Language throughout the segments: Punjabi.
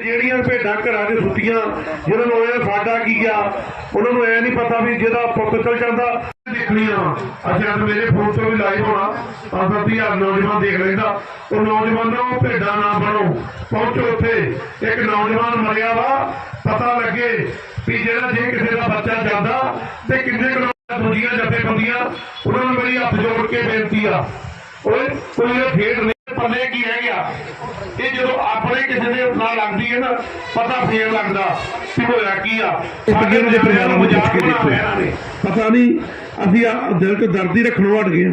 ਜਿਹੜੀਆਂ ਭੇਡਾਂ ਘਰਾਂ 'ਚ ਸੁੱਤੀਆਂ ਜਿਹਨਾਂ ਨੂੰ ਇਹ ਸਾਡਾ ਕੀ ਆ, ਉਹਨਾਂ ਨੂੰ ਐ ਨਹੀਂ ਪਤਾ ਵੀ ਜਿਹਦਾ ਪੁੱਤ ਚਲ ਜਾਂਦਾ। ਦੇਖਣੀਆਂ ਅੱਛਾ, ਅੱਜ ਮੇਰੇ ਫੋਨ ਤੋਂ ਵੀ ਲਾਈਵ ਹੋਣਾ ਪੰਜ ਸੱਤ ਨੌਜਵਾਨ ਦੇਖ ਲੈਂਦਾ। ਉਹ ਨੌਜਵਾਨੋਂ ਭੇਡਾਂ ਨਾ ਬਣੋ। ਪਹੁੰਚੋ ਉੱਥੇ। ਇੱਕ ਨੌਜਵਾਨ ਮਰਿਆ ਵਾ, ਪਤਾ ਲੱਗੇ ਵੀ ਜਿਹੜਾ ਜੇ ਕਿਸੇ ਦਾ ਬੱਚਾ ਜਾਂਦਾ, ਤੇ ਕਿੰਨੇ ਕੁ ਦੂਜੀਆਂ ਜਥੇਬੰਦੀਆਂ, ਉਹਨਾਂ ਨੂੰ ਮੇਰੀ ਹੱਥ ਜੋੜ ਕੇ ਬੇਨਤੀ ਆ। ਓਏ, ਕੋਈ ਇਹ ਖੇਡ ਪੱਲੇ ਕੀ ਰਹਿ ਗਿਆ ਇਹ ਜਦੋਂ ਆਪਣੇ ਕਿਸੇ ਦੇ ਨਾਲ ਲੱਗਦੀ ਹੈ ਨਾ ਪਤਾ ਫੇਰ ਲੱਗਦਾ ਕਿ ਹੋਇਆ ਕੀ ਆ। ਦਿਨ ਦੇ ਪਰਿਵਾਰਾਂ ਨੂੰ ਪੁੱਛ ਕੇ ਦੇਖੋ। ਪਤਾ ਨਹੀਂ ਅਸੀਂ ਆ ਦਿਲ ਤੋਂ ਦਰਦ ਹੀ ਰੱਖਣੋਂ ਹਟ ਗਏ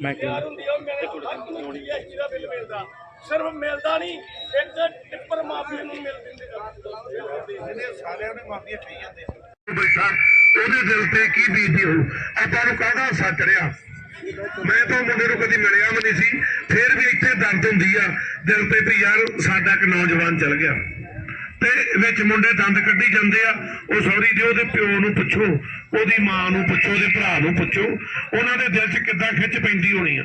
ਮੈਂ ਯਾਰ ਹੁੰਦੀ ਆ ਉਹ ਮੇਰੇ ਕੋਲ ਹੱਕ ਮੰਗਦੀ ਆ। ਇਹਦਾ ਬਿੱਲ ਮਿਲਦਾ ਸਿਰਫ ਮਿਲਦਾ ਨਹੀਂ ਇੱਕ ਟਿੱਪਰ ਮਾਫੀਆ ਨੂੰ ਮਿਲ ਦਿੰਦੇ ਬੈਠਾ ਉਹਦੇ ਦਿਲ ਤੇ ਕੀ ਬੀਤੀ ਹੋਊ? ਆਪਾਂ ਨੂੰ ਕਾਹਦਾ ਸੱਚ ਰਿਹਾ ਮੈਂ ਤਾਂ ਮੁੰਡੇ ਨੂੰ ਕਦੀ ਮਿਲਿਆ ਵੀ ਨਹੀਂ ਸੀ ਫਿਰ ਵੀ ਇੱਥੇ ਦਰਦ ਹੁੰਦੀ ਆ। ਦਿਲ ਤੇ ਵੀ ਯਾਰ ਸਾਡਾ ਇੱਕ ਨੌਜਵਾਨ ਚਲ ਗਿਆ। ਤੇ ਵਿੱਚ ਮੁੰਡੇ ਦੰਦ ਕੱਢੀ ਜਾਂਦੇ ਆ। ਉਹ ਸੌਰੀ ਦੇ ਉਹਦੇ ਪਿਓ ਨੂੰ ਪੁੱਛੋ, ਉਹਦੀ ਮਾਂ ਨੂੰ ਪੁੱਛੋ ਉਹਦੇ ਭਰਾ ਨੂੰ ਪੁੱਛੋ, ਉਹਨਾਂ ਦੇ ਦਿਲ 'ਚ ਕਿੱਦਾਂ ਖਿੱਚ ਪੈਂਦੀ ਹੋਣੀ ਆ।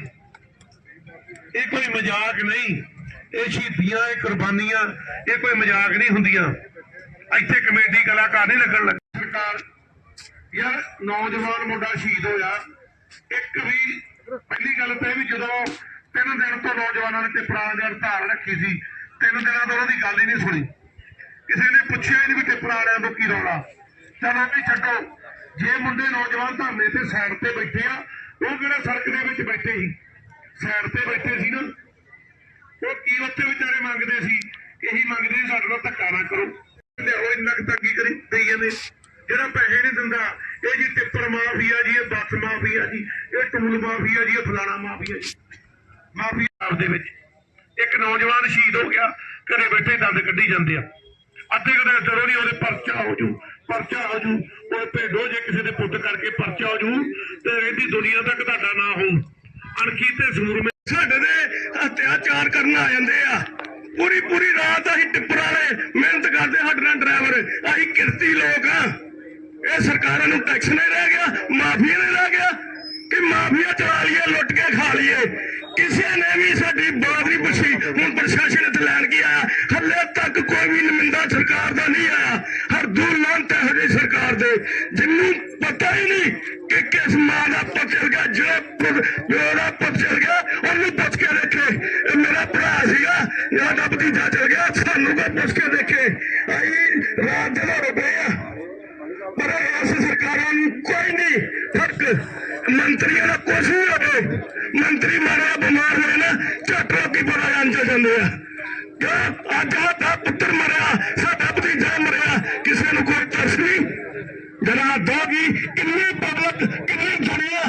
ਇਹ ਕੋਈ ਮਜ਼ਾਕ ਨਹੀਂ। ਇਹ ਸ਼ਹੀਦੀਆਂ, ਇਹ ਕੁਰਬਾਨੀਆਂ, ਇਹ ਕੋਈ ਮਜ਼ਾਕ ਨਹੀਂ ਹੁੰਦੀਆਂ। ਇੱਥੇ ਕਮੇਡੀ ਕਲਾਕਾਰ ਨਹੀਂ ਲੱਗਣ ਲੱਗ। ਸਰਕਾਰ, ਯਾਰ ਨੌਜਵਾਨ ਮੁੰਡਾ ਸ਼ਹੀਦ ਹੋਇਆ। ਇੱਕ ਵੀ ਪਹਿਲੀ ਗੱਲ ਤੇ ਵੀ ਜਦੋਂ ਤਿੰਨ ਦਿਨ ਤੋਂ ਨੌਜਵਾਨਾਂ ਨੇ ਟਿੱਪਰਾਂ ਦੀ ਹੜਤਾਲ ਰੱਖੀ ਸੀ, ਤਿੰਨ ਦਿਨਾਂ ਤੋਂ ਉਹਨਾਂ ਦੀ ਗੱਲ ਹੀ ਨਹੀਂ ਸੁਣੀ। ਕਿਸੇ ਨੇ ਪੁੱਛਿਆ ਹੀ ਨਹੀਂ ਵੀ ਟਿੱਪਰਾਂ ਵਾਲਿਆਂ ਤੋਂ ਕੀ ਰੌਲਾ। ਚਲੋ ਵੀ ਛੱਡੋ। ਜੇ ਮੁੰਡੇ ਨੌਜਵਾਨ ਧਰਨੇ ਤੇ ਸਾਈਡ ਤੇ ਬੈਠੇ ਆ, ਉਹ ਕਿਹੜਾ ਸੜਕ ਦੇ ਵਿੱਚ ਬੈਠੇ ਸੀ? ਸਾਈਡ ਤੇ ਬੈਠੇ ਸੀ ਨਾ। ਉਹ ਕੀ ਉੱਥੇ ਵਿਚਾਰੇ ਮੰਗਦੇ ਸੀ? ਇਹੀ ਮੰਗਦੇ ਸੀ, ਸਾਡੇ ਨਾਲ ਧੱਕਾ ਨਾ ਕਰੋ। ਤੇ ਉਹ ਇੰਨਾ ਕੁ ਤਾਂ ਕੀ ਕਰੀ ਦੇਈ ਜਾਂਦੇ, ਜਿਹੜਾ ਪੈਸੇ ਨਹੀਂ ਦਿੰਦਾ, ਇਹ ਜੀ ਟਿੱਪਰ ਮਾਫੀਆ ਜੀ, ਇਹ ਬੱਸ ਮਾਫੀਆ ਜੀ, ਇਹ ਟੂਲ ਮਾਫੀਆ ਜੀ, ਇਹ ਫਲਾਣਾ ਮਾਫੀਆ ਜੀ। ਮਾਫੀਆ ਦੇ ਵਿੱਚ। ਇੱਕ ਨੌਜਵਾਨ ਸ਼ਹੀਦ ਹੋ ਗਿਆ, ਘਰੇ ਬੈਠੇ ਦੰਦ ਕੱਢੀ ਜਾਂਦੇ ਆ। ਅੱਧੇ ਕਦੇ ਚਲੋ ਨਹੀਂ ਉਹਦੇ ਪਰਚਾ ਹੋ ਜੂ, ਪਰਚਾ ਹੋ ਜੂ। ਉਹ ਭੇਡੋ ਜੇ ਕਿਸੇ ਦੇ ਪੁੱਤ ਕਰਕੇ ਪਰਚਾ ਹੋ ਜੂ, ਤੇ ਰਹਿੰਦੀ ਦੁਨੀਆ ਤੱਕ ਤੁਹਾਡਾ ਨਾ ਹੋਊ। ਅਣਖੀ ਸੂਰਮੇ ਸਾਡੇ ਦੇ ਅਤਿਆਚਾਰ ਕਰਨ ਆ ਜਾਂਦੇ ਆ। ਪੂਰੀ ਪੂਰੀ ਰਾਤ ਅਸੀਂ ਟਿੱਪਰ ਵਾਲੇ, ਮਿਹਨਤ ਕਰਦੇ ਸਾਡੇ ਨਾਲ ਡਰਾਈਵਰ ਅਸੀਂ ਕਿਰਤੀ ਲੋਕ ਆ। ਇਹ ਸਰਕਾਰਾਂ ਨੂੰ ਟੈਕਸ ਨਹੀਂ ਰਹਿ ਗਿਆ ਮਾਫੀਆ ਨਹੀਂ ਰਹਿ ਗਿਆ। ਕਿ ਮਾਫੀਆ ਚਲਾ ਲਈਏ, ਲੁੱਟ ਕੇ ਖਾ ਲਈਏ। ਕਿਸੇ ਨੇ ਵੀ ਸਾਡੀ ਬਾਤ ਨਹੀਂ ਪੁੱਛੀ। ਪਰ ਇਸ ਸਰਕਾਰਾਂ ਨੂੰ ਕੋਈ ਨਹੀਂ ਫ਼ਰਕ ਮੰਤਰੀਆਂ ਦਾ ਕੁਝ ਨਹੀਂ ਹੋਵੇ, ਮੰਤਰੀ ਮਾਰਿਆ ਬਿਮਾਰ ਹੋਏ ਨਾ, ਝੱਟ ਲੋਕੀ ਪਤਾ ਜਾਣ ਜਾਂਦੇ ਆ। ਕਿ ਅੱਜ ਸਾਡਾ ਪੁੱਤਰ ਮਰਿਆ, ਸਾਡਾ ਭਤੀਜਾ ਮਰਿਆ, ਕਿਸੇ ਨੂੰ ਕੋਈ ਤਰਸ ਨਹੀਂ। ਦੋ ਦੋਗੀ ਕਿੰਨੀ ਪਬਲਿਕ ਕਿੰਨੀ ਦੁਨੀਆ।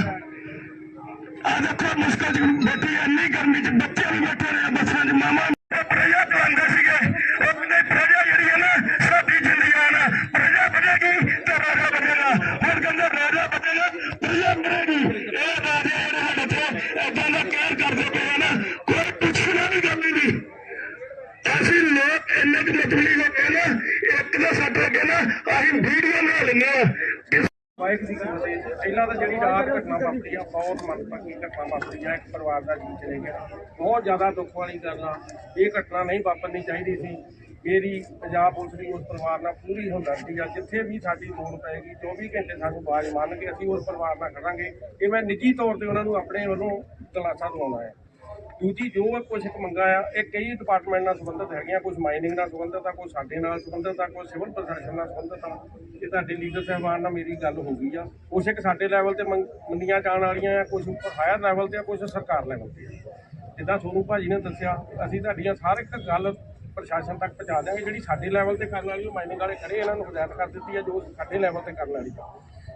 ਆ ਦੇਖੋ, ਮੁਸ਼ਕਲ ਚ ਬੈਠੀ ਐ ਇੰਨੀ ਗਰਮੀ ਚ ਬੱਚੇ ਵੀ ਬੈਠੇ ਰਹੇ ਬੱਸਾਂ 'ਚ ਮਾਮਾ ਉਹ ਪ੍ਰਜਾ ਚਲਾਉਂਦੇ ਸੀਗੇ ਉਹ ਕਹਿੰਦੇ ਪ੍ਰਜਾ ਜਿਹੜੀ ਹੈ ਨਾ ਸਾਡੀ ਜ਼ਿੰਦਗੀ ਹੈ ਪ੍ਰਜਾ ਬਣੇਗੀ ਤੇ ਰਾਜਾ ਬਣੇਗਾ ਹੁਣ ਕਹਿੰਦੇ ਰਾਜਾ ਬਣੇਗਾ ਪ੍ਰਜਾ ਬਣੇਗੀ ਇਹ ਰਾਜਾ ਜਿਹੜੇ ਸਾਡੇ ਤੇ ਏਦਾਂ ਦਾ ਕਹਿਰ ਕਰਦੇ ਪਏ ਆ ਨਾ ਕੋਈ ਪੁੱਛਣਾ ਵੀ ਗੱਲ ਨਹੀਂ ਅਸੀਂ ਲੋਕ ਇੰਨੇ ਕੁ ਮਤਲਬੀ ਹੋ ਗਏ ਨਾ ਇੱਕ ਦਾ ਸੱਟ ਲੱਗੇ ਨਾ ਅਸੀਂ ਵੀਡੀਓ ਬਣਾ ਲੈਂਦੇ ਵਾਹਿਗੁਰੂ ਜੀ ਕੀ ਫਤਿਹ। ਪਹਿਲਾਂ ਤਾਂ ਜਿਹੜੀ ਰਾਤ ਘਟਨਾ ਵਾਪਰੀ ਆ, ਬਹੁਤ ਮੰਦਭਾਗੀ ਘਟਨਾ ਵਾਪਰੀ ਆ, ਇੱਕ ਪਰਿਵਾਰ ਦਾ ਜੀ ਚਲੇ ਗਿਆ। ਬਹੁਤ ਜ਼ਿਆਦਾ ਦੁੱਖ ਵਾਲੀ ਗੱਲ ਆ, ਇਹ ਘਟਨਾ ਨਹੀਂ ਵਾਪਰਨੀ ਚਾਹੀਦੀ ਸੀ। ਮੇਰੀ ਪੰਜਾਬ ਪੁਲਿਸ ਦੀ ਉਸ ਪਰਿਵਾਰ ਨਾਲ ਪੂਰੀ ਹਮਦਰਦੀ ਆ। ਜਿੱਥੇ ਵੀ ਸਾਡੀ ਲੋੜ ਪਏਗੀ 24 ਘੰਟੇ ਸਾਨੂੰ ਆਵਾਜ਼ ਮੰਨ ਕੇ ਅਸੀਂ ਉਸ ਪਰਿਵਾਰ ਨਾਲ ਖੜਾਂਗੇ। ਇਹ ਮੈਂ ਨਿੱਜੀ ਤੌਰ ਤੇ ਉਹਨਾਂ ਨੂੰ ਆਪਣੇ ਵੱਲੋਂ ਦਿਲਾਸਾ ਦਵਾਉਣਾ ਹੈ। ਦੂਜੀ ਜੋ ਕੁਝ ਇੱਕ ਮੰਗਾ ਆ, ਇਹ ਕਈ ਡਿਪਾਰਟਮੈਂਟ ਨਾਲ ਸੰਬੰਧਿਤ ਹੈਗੀਆਂ ਕੁਝ ਮਾਈਨਿੰਗ ਨਾਲ ਸੰਬੰਧਿਤ ਆ ਕੁਝ ਸਾਡੇ ਨਾਲ ਸੰਬੰਧਿਤ ਆ ਕੁਝ ਸਿਵਲ ਪ੍ਰਸ਼ਾਸਨ ਨਾਲ ਸੰਬੰਧਿਤ ਆ। ਇਹ ਤੁਹਾਡੇ ਲੀਡਰ ਸਾਹਿਬਾਨ ਨਾਲ ਮੇਰੀ ਗੱਲ ਹੋ ਗਈ ਆ। ਕੁਝ ਇੱਕ ਸਾਡੇ ਲੈਵਲ ਤੇ ਮੰਗ- ਮੰਨੀਆਂ ਜਾਣ ਵਾਲੀਆਂ ਆ ਕੁਝ ਉੱਪਰ ਹਾਇਰ ਲੈਵਲ ਤੇ ਆ ਕੁਝ ਸਰਕਾਰ ਲੈਵਲ ਤੇ ਜਿੱਦਾਂ ਸੋਨੂੰ ਭਾਜੀ ਨੇ ਦੱਸਿਆ, ਅਸੀਂ ਤੁਹਾਡੀਆਂ ਹਰ ਇੱਕ ਗੱਲ ਪ੍ਰਸ਼ਾਸਨ ਤੱਕ ਪਹੁੰਚਾ ਦਿਆਂਗੇ। ਜਿਹੜੀ ਸਾਡੇ ਲੈਵਲ ਤੇ ਕਰਨ ਵਾਲੀ ਉਹ ਮਾਈਨਿੰਗ ਵਾਲੇ ਖੜੇ ਇਹਨਾਂ ਨੂੰ ਹਦਾਇਤ ਕਰ ਦਿੱਤੀ ਆ, ਜੋ ਸਾਡੇ ਲੈਵਲ ਤੇ ਕਰਨ ਵਾਲੀ ਆ।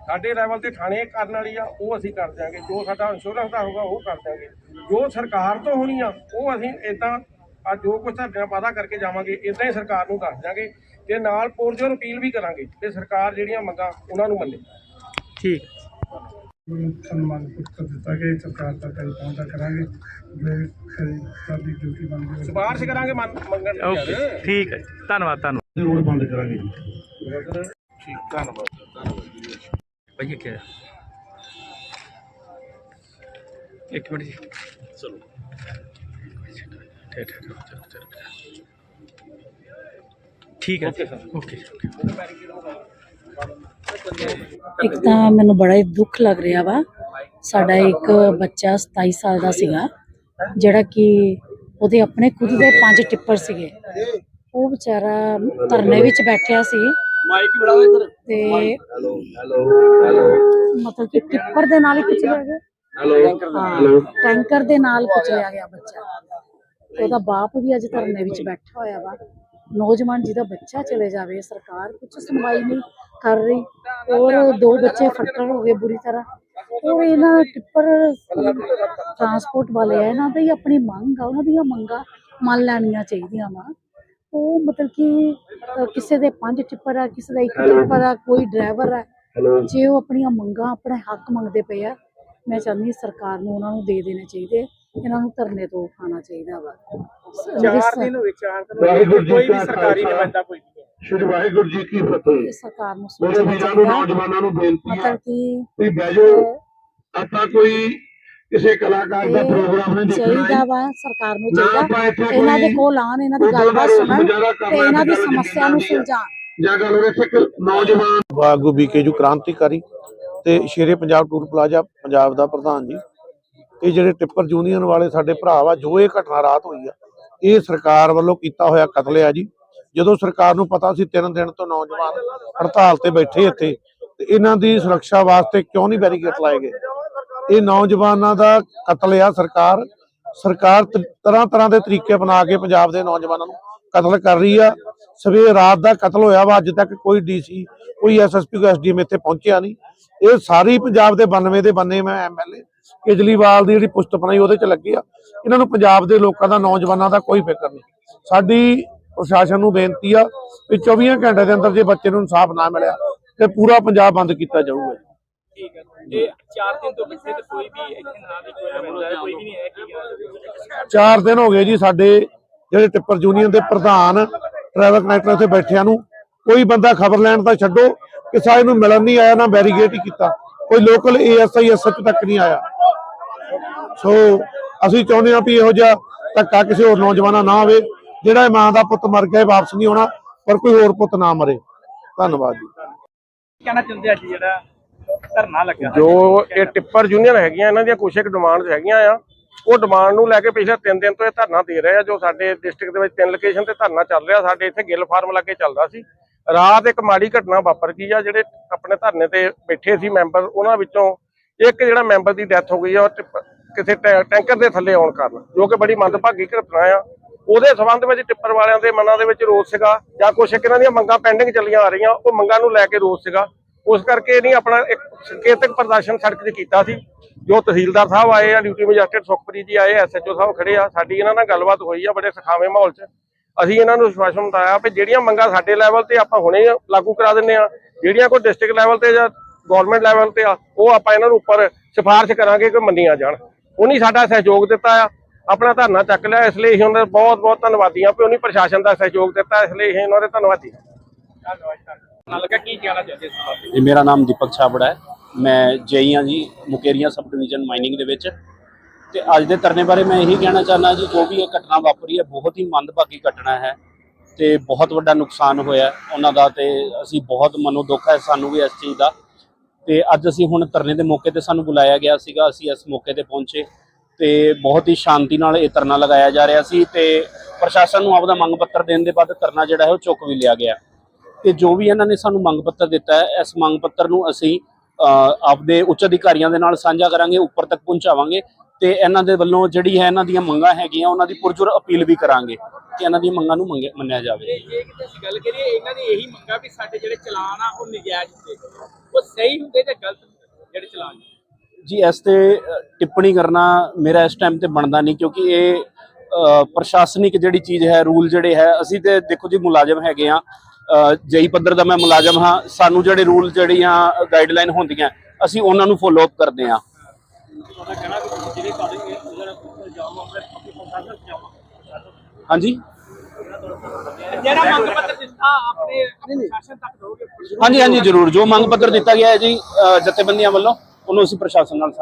ਸਾਡੇ ਲੈਵਲ ਤੇ ਥਾਣੇ ਕਰਨ ਵਾਲੀ ਆ, ਉਹ ਅਸੀਂ ਕਰ ਦਿਆਂਗੇ। ਜੋ ਸਾਡਾ ਇੰਸ਼ੋਰੈਂਸ ਦਾ ਹੋਊਗਾ, ਉਹ ਕਰ ਦਿਆਂਗੇ। ਜੋ ਸਰਕਾਰ ਤੋਂ ਹੋਣੀ ਆ, ਉਹ ਅਸੀਂ ਇਦਾਂ ਆ ਜੋ ਕੁਝ ਸਾਡੇ ਨਾਲ ਵਾਅਦਾ ਕਰਕੇ ਜਾਵਾਂਗੇ ਇਦਾਂ ਹੀ ਸਰਕਾਰ ਨੂੰ ਦੱਸ ਦਿਆਂਗੇ ਤੇ ਨਾਲ ਪੁਰਜੋਰ ਅਪੀਲ ਵੀ ਕਰਾਂਗੇ ਤੇ ਸਰਕਾਰ ਜਿਹੜੀਆਂ ਮੰਗਾਂ, ਉਹਨਾਂ ਨੂੰ ਮੰਨੇ। ਠੀਕ। ਸਨਮਾਨ ਪੁੱਤਰ ਦਿੱਤਾ ਗਿਆ ਸਰਕਾਰ ਤੱਕ ਅਸੀਂ ਪਹੁੰਚਾ ਕਰਾਂਗੇ। ਮੈਂ ਸਾਡੀ ਡਿਊਟੀ ਬਣਦੀ ਹੈ ਸਿਫਾਰਿਸ਼ ਕਰਾਂਗੇ ਮੰਨ- ਮੰਗਣ ਦੀ ਓਕੇ ਯਾਰ। ਠੀਕ ਹੈ ਜੀ। ਧੰਨਵਾਦ ਧੰਨਵਾਦ। ਰੋਡ ਬੰਦ ਕਰਾਂਗੇ ਜੀ। ਠੀਕ ਧੰਨਵਾਦ। ਭਾਈ ਕੀ ਇੱਕ ਮਿੰਟ ਜੀ। ਚਲੋ। ਠੀਕ ਠੀਕ ਹੈ ਓਕੇ। ਇੱਕ ਤਾਂ ਮੈਨੂੰ ਬੜਾ ਹੀ ਦੁੱਖ ਲੱਗ ਰਿਹਾ ਵਾ। ਸਾਡਾ ਇੱਕ ਬੱਚਾ 27 ਸਾਲ ਦਾ ਸੀਗਾ ਜਿਹੜਾ ਕਿ ਉਹਦੇ ਆਪਣੇ ਖੁਦ ਦੇ ਪੰਜ ਟਿੱਪਰ ਸੀਗੇ। ਉਹ ਵਿਚਾਰਾ ਧਰਨੇ ਵਿੱਚ ਬੈਠਿਆ ਸੀ। ਤੇ ਮਤਲਬ ਕਿ ਟਿੱਪਰ ਦੇ ਨਾਲ ਹੀ ਕੁਚਲਿਆ ਗਿਆ। ਟੈਂਕਰ ਦੇ ਨਾਲ ਕੁਚਲਿਆ ਗਿਆ ਬੱਚਾ। ਉਹਦਾ ਬਾਪ ਵੀ ਅੱਜ ਧਰਨੇ ਵਿੱਚ ਬੈਠਾ ਹੋਇਆ ਵਾ। ਨੌਜਵਾਨ ਜਿਹਦਾ ਬੱਚਾ ਚਲੇ ਜਾਵੇ ਸਰਕਾਰ ਕੁਝ ਸੁਣਵਾਈ ਨਹੀਂ ਕਰ ਰਹੀ ਔਰ ਦੋ ਬੱਚੇ ਫੱਟੜ ਹੋ ਗਏ ਬੁਰੀ ਤਰ੍ਹਾਂ। ਉਹ ਇਹਨਾਂ ਟਿੱਪਰ ਟਰਾਂਸਪੋਰਟ ਵਾਲੇ ਆ ਇਹਨਾਂ ਦੀ ਆਪਣੀ ਮੰਗ ਆ ਉਹਨਾਂ ਦੀਆਂ ਮੰਗਾਂ ਮੰਨ ਲੈਣੀਆਂ ਚਾਹੀਦੀਆਂ ਵਾ। ਉਹ ਮਤਲਬ ਕਿ ਕਿਸੇ ਦੇ ਪੰਜ ਟਿੱਪਰ ਆ ਕਿਸੇ ਦਾ ਇੱਕ ਟਿੱਪਰ ਆ ਕੋਈ ਡਰਾਈਵਰ ਆ ਜੇ ਉਹ ਆਪਣੀਆਂ ਮੰਗਾਂ ਆਪਣਾ ਹੱਕ ਮੰਗਦੇ ਪਏ ਆ ਮੈਂ ਚਾਹੁੰਦੀ ਹਾਂ ਸਰਕਾਰ ਨੂੰ ਉਹਨਾਂ ਨੂੰ ਦੇ ਦੇਣੇ ਚਾਹੀਦੇ ਇਹਨਾਂ ਨੂੰ ਧਰਨੇ ਤੋਂ ਉਠਾਉਣਾ ਚਾਹੀਦਾ ਵਾ। ਚਾਰ ਦਿਨ ਹੋਏ ਚਾਰ ਦਿਨ ਵਾਹਿਗੁਰੂ ਹੋਏ ਜੀ ਕੋਈ ਵੀ ਸਰਕਾਰੀ। ਨੁਮਾਇੰਦਾ ਕੋਈ ਨਹੀਂ ਸ਼੍ਰੀ ਵਾਹਿਗੁਰੂ ਜੀ ਕੀ ਫਤਿਹ। ਸਰਕਾਰ ਨੂੰ ਮੇਰੇ ਵੀਰਾਂ ਨੂੰ ਚਾਹੀਦਾ ਨੌਜਵਾਨਾਂ ਨੂੰ ਬੇਨਤੀ ਹੈ ਮਤਲਬ ਕਿ ਵੀ ਬਹਿ ਜਾਓ ਆਪਾਂ ਕੋਈ ਕਿਸੇ ਕਲਾਕਾਰ ਦਾ ਇਹ ਪ੍ਰੋਗਰਾਮ ਨਹੀਂ ਦੇਖਣਾ। ਚਾਹੀਦਾ ਵਾ ਸਰਕਾਰ ਨੂੰ ਨਾ ਚਾਹੀਦਾ। ਆਪਾਂ ਇੱਥੇ ਇਹਨਾਂ ਦੇ ਕੋਈ ਕੋਲ ਆਣ ਇਹਨਾਂ ਦੀ ਕੋਈ ਗੱਲਬਾਤ ਸੁਣਨ ਤੇ ਇਹਨਾਂ ਦੀ ਸਮੱਸਿਆ ਨੂੰ ਸੁਲਝਾਉਣ। ਜਾਂ ਗੱਲ ਉਹਦੇ ਇੱਕ ਨੌਜਵਾਨ। ਬਾਗੂ ਕ੍ਰਾਂਤੀਕਾਰੀ ਤੇ ਸ਼ੇਰੇ ਪੰਜਾਬ ਟੂਰ ਪਲਾਜ਼ਾ ਪੰਜਾਬ ਦਾ ਪ੍ਰਧਾਨ ਜੀ। ਇਹ ਜਿਹੜੇ ਟਿੱਪਰ ਯੂਨੀਅਨ ਵਾਲੇ ਸਾਡੇ ਭਰਾ ਵਾ, ਜੋ ਇਹ ਘਟਨਾ ਰਾਤ ਹੋਈ ਆ, ਇਹ ਸਰਕਾਰ ਵੱਲੋਂ ਕੀਤਾ ਹੋਇਆ ਕਤਲ ਆ ਜੀ। ਜਦੋਂ ਸਰਕਾਰ ਨੂੰ ਪਤਾ ਸੀ ਤਿੰਨ ਦਿਨ ਤੋਂ ਨੌਜਵਾਨ ਹੜਤਾਲ ਤੇ ਬੈਠੇ ਇੱਥੇ, ਤੇ ਇਹਨਾਂ ਦੀ ਸੁਰੱਖਿਆ ਵਾਸਤੇ ਕਿਉਂ ਨਹੀਂ ਬੈਰੀਕੇਡ ਲਾਏ ਗਏ? ਇਹ ਨੌਜਵਾਨਾਂ ਦਾ ਕਤਲ ਆ ਸਰਕਾਰ। ਸਰਕਾਰ ਤਰ੍ਹਾਂ ਤਰ੍ਹਾਂ ਦੇ ਤਰੀਕੇ ਬਣਾ ਕੇ ਪੰਜਾਬ ਦੇ ਨੌਜਵਾਨਾਂ ਨੂੰ ਕਤਲ ਕਰ ਰਹੀ ਆ। ਸਵੇਰ ਰਾਤ ਦਾ ਕਤਲ ਹੋਇਆ ਵਾ, ਅੱਜ ਤੱਕ ਕੋਈ ਡੀਸੀ ਕੋਈ ਐਸਐਸਪੀ ਕੋਈ ਐਸਡੀਐਮ ਇੱਥੇ ਪਹੁੰਚਿਆ ਨਹੀਂ। ਇਹ ਸਾਰੀ ਪੰਜਾਬ ਦੇ 92 ਦੇ ਬੰਨੇ ਮੈਂ ਐਮਐਲਏ ਕੇਜਰੀਵਾਲ ਦੀ ਜਿਹੜੀ ਪੁਸਤ ਬਣਾਈ ਉਹਦੇ ਚ ਲੱਗੇ ਆ। ਇਹਨਾਂ ਨੂੰ ਪੰਜਾਬ ਦੇ ਲੋਕਾਂ ਦਾ ਨੌਜਵਾਨਾਂ ਦਾ ਕੋਈ ਫਿਕਰ ਨਹੀਂ। ਸਾਡੀ ਪ੍ਰਸ਼ਾਸਨ ਨੂੰ ਬੇਨਤੀ ਆ ਕਿ 24 ਘੰਟੇ ਦੇ ਅੰਦਰ ਜੇ ਬੱਚੇ ਨੂੰ ਇਨਸਾਫ ਨਾ ਮਿਲਿਆ ਤੇ ਪੂਰਾ ਪੰਜਾਬ ਬੰਦ ਕੀਤਾ ਜਾਊਗਾ। ਠੀਕ ਹੈ ਦਿਨ ਤੋਂ ਪਿੱਛੇ ਤੇ ਕੋਈ ਵੀ ਇੱਥੇ ਨਾ ਦੀ ਕੋਈ ਮੁੱਦਾ ਕੋਈ ਵੀ ਨਹੀਂ ਹੈ ਕਿ ਚਾਰ ਦਿਨ ਹੋ ਗਏ ਜੀ ਸਾਡੇ ਜਿਹੜੇ ਟਿੱਪਰ ਯੂਨੀਅਨ ਦੇ ਪ੍ਰਧਾਨ ਟਰੈਵਲ ਕਨੈਕਟਰ ਉੱਥੇ ਬੈਠਿਆਂ ਨੂੰ ਕੋਈ ਬੰਦਾ ਖਬਰ ਲੈਣ ਤਾਂ ਛੱਡੋ ਕਿ ਸਾਰੇ ਨੂੰ ਮਿਲਣ ਨਹੀਂ ਆਇਆ ਨਾ ਬੈਰੀਗੇਟ ਹੀ ਕੀਤਾ। ਕੋਈ ਲੋਕਲ ਏਐਸਆਈ ਐਸਐਚ ਤੱਕ ਨਹੀਂ ਆਇਆ। ਸੋ ਅਸੀਂ ਚਾਹੁੰਦੇ ਹਾਂ ਵੀ ਇਹੋ ਜਿਹਾ ਧੱਕਾ ਕਿਸੇ ਹੋਰ ਨੌਜਵਾਨਾਂ ਨਾ ਆਵੇ ਜਿਹੜਾ ਇਹ ਮਾਂ ਦਾ ਪੁੱਤ ਮਰ ਗਿਆ ਵਾਪਸ ਨਹੀਂ ਆਉਣਾ ਪਰ ਕੋਈ ਹੋਰ ਪੁੱਤ ਨਾ ਮਰੇ। ਧੰਨਵਾਦ ਜੀ। ਕਹਿਣਾ ਚਾਹੁੰਦੇ ਅੱਜ ਜਿਹੜਾ ਧਰਨਾ ਲੱਗਿਆ ਜੋ ਇਹ ਟਿੱਪਰ ਯੂਨੀਅਨ ਹੈਗੀਆਂ ਇਹਨਾਂ ਦੀਆਂ ਕੁਛ ਇੱਕ ਡਿਮਾਂਡਸ ਹੈਗੀਆਂ ਆ ਉਹ ਡਿਮਾਂਡ ਨੂੰ ਲੈ ਕੇ ਪਿਛਲੇ 3 ਦਿਨ ਤੋਂ ਇਹ ਧਰਨਾ ਦੇ ਰਹੇ ਆ ਜੋ ਸਾਡੇ ਡਿਸਟ੍ਰਿਕਟ ਦੇ ਵਿੱਚ ਤਿੰਨ ਲੋਕੇਸ਼ਨ ਤੇ ਧਰਨਾ ਚੱਲ ਰਿਹਾ ਸਾਡੇ ਇੱਥੇ ਗਿੱਲ ਫਾਰਮ ਲੱਗੇ ਚੱਲਦਾ ਸੀ। ਰਾਤ ਇੱਕ ਮਾੜੀ ਘਟਨਾ ਵਾਪਰ ਗਈ ਆ ਜਿਹੜੇ ਆਪਣੇ ਧਰਨੇ ਤੇ ਬੈਠੇ ਸੀ ਮੈਂਬਰ ਉਹਨਾਂ ਵਿੱਚੋਂ ਇੱਕ ਜਿਹੜਾ ਮੈਂਬਰ ਦੀ ਡੈਥ ਹੋ ਗਈ ਆ, ਉਹ ਟਿੱਪ- ਕਿਸੇ ਟੈ- ਟੈਂਕਰ ਦੇ ਥੱਲੇ ਆਉਣ ਕਾਰਨ, ਜੋ ਕਿ ਬੜੀ ਮੰਦਭਾਗੀ ਘਟਨਾ ਆ। ਉਹਦੇ ਸਬੰਧ ਵਿੱਚ ਟਿੱਪਰ ਵਾਲਿਆਂ ਦੇ ਮਨਾਂ ਦੇ ਵਿੱਚ ਰੋਸ ਸੀਗਾ, ਜਾਂ ਕੁਛ ਇੱਕ ਇਹਨਾਂ ਦੀਆਂ ਮੰਗਾਂ ਪੈਂਡਿੰਗ ਚੱਲੀਆਂ ਆ ਰਹੀਆਂ, ਉਹ ਮੰਗਾਂ ਨੂੰ ਲੈ ਕੇ ਰੋਸ ਸੀਗਾ। ਉਸ ਕਰਕੇ ਨਹੀਂ ਆਪਣਾ ਇੱਕ ਸੰਕੇਤਕ ਪ੍ਰਦਰਸ਼ਨ ਸੜਕ 'ਤੇ ਕੀਤਾ ਸੀ। ਜੋ ਤਹਿਸੀਲਦਾਰ ਸਾਹਿਬ ਆਏ ਆ, ਡਿਊਟੀ ਮੈਜਿਸਟਰੇਟ ਸੁਖਪ੍ਰੀਤ ਜੀ ਆਏ ਐਸਐਚਓ ਸਾਹਿਬ ਖੜੇ ਆ, ਸਾਡੀ ਇਹਨਾਂ ਨਾਲ ਗੱਲਬਾਤ ਹੋਈ ਆ, ਬੜੇ ਸਖਾਵੇਂ ਮਾਹੌਲ 'ਚ। ਅਸੀਂ ਇਹਨਾਂ ਨੂੰ ਵਿਸ਼ਵਾਸ ਦਿਵਾਇਆ ਵੀ ਜਿਹੜੀਆਂ ਮੰਗਾਂ ਸਾਡੇ ਲੈਵਲ ਤੇ ਆਪਾਂ ਹੁਣੇ ਲਾਗੂ ਕਰਾ ਦਿੰਨੇ ਆ, ਜਿਹੜੀਆਂ ਕੋਈ ਡਿਸਟ੍ਰਿਕਟ ਲੈਵਲ ਤੇ ਜਾਂ ਗਵਰਨਮੈਂਟ ਲੈਵਲ ਤੇ ਆ ਉਹ ਆਪਾਂ ਇਹਨਾਂ ਨੂੰ ਉੱਪਰ ਸਿਫਾਰਿਸ਼ ਕਰਾਂਗੇ ਕਿ ਮੰਨੀਆਂ ਜਾਣ। ਉਹਨੀ ਸਾਡਾ ਸਹਿਯੋਗ ਦਿੱਤਾ ਆ। ਆਪਣਾ ਧਰਨਾ ਚੱਕ ਲਿਆ ਇਸ ਲਈ ਅਸੀਂ ਉਹਨਾਂ ਦੇ ਬਹੁਤ ਬਹੁਤ ਧੰਨਵਾਦੀ ਆ ਵੀ ਉਹਨੀ ਪ੍ਰਸ਼ਾਸਨ ਦਾ ਸਹਿਯੋਗ ਦਿੱਤਾ ਇਸ ਲਈ ਉਹਨਾਂ ਦੇ ਧੰਨਵਾਦੀ ਨਾਲ ਲੱਗਾ ਕੀ ਕਹਿਣਾ ਚਾਹੁੰਦੇ ਇਸ ਬਾਰੇ? ਜੀ ਮੇਰਾ ਨਾਮ ਦੀਪਕ ਛਾਬੜਾ ਹੈ। ਮੈਂ ਜੇਈ ਹਾਂ ਜੀ ਮੁਕੇਰੀਆਂ ਸਬ ਡਿਵੀਜ਼ਨ ਮਾਈਨਿੰਗ ਦੇ ਵਿੱਚ। ਤੇ ਅੱਜ ਦੇ ਧਰਨੇ ਬਾਰੇ ਮੈਂ ਇਹੀ ਕਹਿਣਾ ਚਾਹੁੰਦਾ ਜੀ ਜੋ ਵੀ ਇਹ ਘਟਨਾ ਵਾਪਰੀ ਹੈ ਬਹੁਤ ਹੀ ਮੰਦਭਾਗੀ ਘਟਨਾ ਹੈ ਤੇ ਬਹੁਤ ਵੱਡਾ ਨੁਕਸਾਨ ਹੋਇਆ ਉਹਨਾਂ ਦਾ ਤੇ ਅਸੀਂ ਬਹੁਤ ਮਨੋ ਦੁੱਖ ਹੈ ਸਾਨੂੰ ਵੀ ਇਸ ਚੀਜ਼ ਦਾ। ਤੇ ਅੱਜ ਅਸੀਂ ਹੁਣ ਧਰਨੇ ਦੇ ਮੌਕੇ ਤੇ ਸਾਨੂੰ ਬੁਲਾਇਆ ਗਿਆ ਸੀਗਾ, ਅਸੀਂ ਇਸ ਮੌਕੇ ਤੇ ਪਹੁੰਚੇ ਤੇ ਬਹੁਤ ਹੀ ਸ਼ਾਂਤੀ ਨਾਲ ਇਹ ਧਰਨਾ ਲਗਾਇਆ ਜਾ ਰਿਹਾ ਸੀ ਤੇ ਪ੍ਰਸ਼ਾਸਨ ਨੂੰ ਆਪਦਾ ਮੰਗ ਪੱਤਰ ਦੇਣ ਦੇ ਬਾਅਦ ਧਰਨਾ ਜਿਹੜਾ ਹੈ ਉਹ ਚੁੱਕ ਵੀ ਲਿਆ ਗਿਆ। ਤੇ ਜੋ ਵੀ ਇਹਨਾਂ ਨੇ ਸਾਨੂੰ ਮੰਗ ਪੱਤਰ ਦਿੱਤਾ ਹੈ, ਇਸ ਮੰਗ ਪੱਤਰ ਨੂੰ ਅਸੀਂ ਆਪਦੇ ਉੱਚ ਅਧਿਕਾਰੀਆਂ ਦੇ ਨਾਲ ਸਾਂਝਾ ਕਰਾਂਗੇ, ਉੱਪਰ ਤੱਕ ਪਹੁੰਚਾਵਾਂਗੇ ਤੇ ਇਹਨਾਂ ਦੇ ਵੱਲੋਂ ਜਿਹੜੀ ਹੈ ਇਹਨਾਂ ਦੀਆਂ ਮੰਗਾਂ ਹੈਗੀਆਂ ਉਹਨਾਂ ਦੀ ਪੁਰਜੁਰ ਅਪੀਲ ਵੀ ਕਰਾਂਗੇ ਕਿ ਇਹਨਾਂ ਦੀਆਂ ਮੰਗਾਂ ਨੂੰ ਮੰਨਿਆ ਜਾਵੇ। ਕਿਤੇ ਅਸੀਂ ਗੱਲ ਕਰੀਏ ਇਹਨਾਂ ਦੀ ਇਹੀ ਮੰਗਾ ਵੀ ਸਾਡੇ ਜਿਹੜੇ ਚਲਾਨ ਆ ਉਹ ਨਜਾਇਜ਼ ਹੁੰਦੇ ਉਹ ਸਹੀ ਹੁੰਦੇ ਜਾਂ ਗਲਤ ਹੁੰਦੇ ਜਿਹੜੇ ਚਲਾਨ ਜੀ ਇਸ ਤੇ ਟਿੱਪਣੀ ਕਰਨਾ ਮੇਰਾ ਇਸ ਟਾਈਮ ਤੇ ਬਣਦਾ ਨਹੀਂ ਕਿਉਂਕਿ ਇਹ ਪ੍ਰਸ਼ਾਸਨਿਕ ਜਿਹੜੀ ਚੀਜ਼ ਹੈ ਰੂਲ ਜਿਹੜੇ ਹੈ ਅਸੀਂ ਤੇ ਦੇਖੋ ਜੀ ਮੁਲਾਜ਼ਮ ਹੈਗੇ ਆ। ਜਈ ਪੱਧਰ ਦਾ ਮੈਂ ਮੁਲਾਜ਼ਮ ਹਾਂ ਸਾਨੂੰ ਜਿਹੜੇ ਰੂਲ ਜਿਹੜੀਆਂ ਗਾਈਡਲਾਈਨ ਹੁੰਦੀਆਂ ਅਸੀਂ ਉਹਨਾਂ ਨੂੰ ਫੋਲੋ ਅਪ ਕਰਦੇ ਆ ਹਾਂਜੀ? ਜਿਹੜਾ ਮੰਗ ਪੱਤਰ ਦਿੱਤਾ ਆਪਣੇ ਪ੍ਰਸ਼ਾਸਨ ਤੱਕ ਦੋਗੇ ਹਾਂਜੀ ਹਾਂਜੀ ਜ਼ਰੂਰ। ਜੋ ਮੰਗ ਪੱਤਰ ਦਿੱਤਾ ਗਿਆ ਹੈ ਜੀ ਜਥੇਬੰਦੀਆਂ ਵੱਲੋਂ ਉਹਨੂੰ ਅਸੀਂ ਪ੍ਰਸ਼ਾਸਨ ਨਾਲ